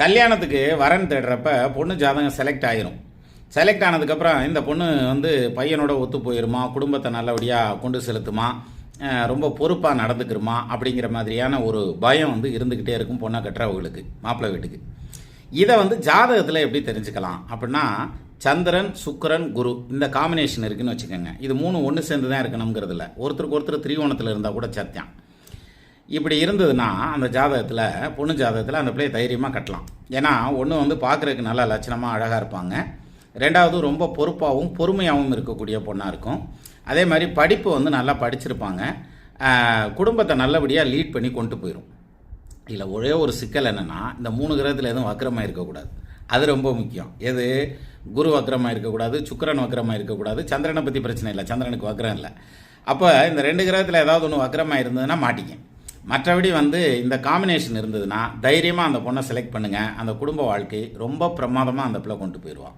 கல்யாணத்துக்கு வரன் தேடுறப்ப பொண்ணு ஜாதகம் செலக்ட் ஆயிரும். செலக்ட் ஆனதுக்கப்புறம் இந்த பொண்ணு வந்து பையனோட ஒத்து போயிருமா? குடும்பத்தை நல்லபடியாக கொண்டு செலுத்துமா? ரொம்ப பொறுப்பாக நடந்துக்கிறோமா அப்படிங்கிற மாதிரியான ஒரு பயம் வந்து இருந்துக்கிட்டே இருக்கும் பொண்ணை கட்டுறவங்களுக்கு மாப்பிள்ளை வீட்டுக்கு. இதை வந்து ஜாதகத்தில் எப்படி தெரிஞ்சுக்கலாம் அப்படின்னா சந்திரன் சுக்கரன் குரு இந்த காம்பினேஷன் இருக்குன்னு வச்சுக்கோங்க. இது மூணு ஒன்று சேர்ந்து தான் இருக்கணுங்கிறதுல ஒருத்தருக்கு ஒருத்தர் திரிகோணத்தில் இருந்தால் கூட சத்தியம். இப்படி இருந்ததுன்னா அந்த ஜாதகத்தில் பொண்ணு ஜாதகத்தில் அந்த பிள்ளையை தைரியமாக கட்டலாம். ஏன்னா ஒன்று வந்து பார்க்குறதுக்கு நல்லா லட்சணமாக அழகாக இருப்பாங்க. ரெண்டாவது ரொம்ப பொறுப்பாகவும் பொறுமையாகவும் இருக்கக்கூடிய பொண்ணாக இருக்கும். அதே மாதிரி படிப்பு வந்து நல்லா படிச்சிருப்பாங்க. குடும்பத்தை நல்லபடியாக லீட் பண்ணி கொண்டு போயிடும் இதில் ஒரே ஒரு சிக்கல் என்னென்னா இந்த மூணு கிரகத்தில் எதுவும் வக்கரமாக இருக்கக்கூடாது. அது ரொம்ப முக்கியம். எது? குரு வக்கரமாக இருக்கக்கூடாது சுக்கரன் வக்கரமாக இருக்கக்கூடாது சந்திரனை பற்றி பிரச்சனை இல்லை சந்திரனுக்கு வக்கரம் இல்லை. அப்போ இந்த ரெண்டு கிரகத்தில் ஏதாவது ஒன்று வக்கரமாக இருந்ததுன்னா மாட்டிக்கேன் மற்றபடி வந்து இந்த காம்பினேஷன் இருந்ததுன்னா தைரியமாக அந்த பொண்ணை செலக்ட் பண்ணுங்கள் அந்த குடும்ப வாழ்க்கை ரொம்ப பிரமாதமாக அந்த பிள்ளை கொண்டு போயிடுவான்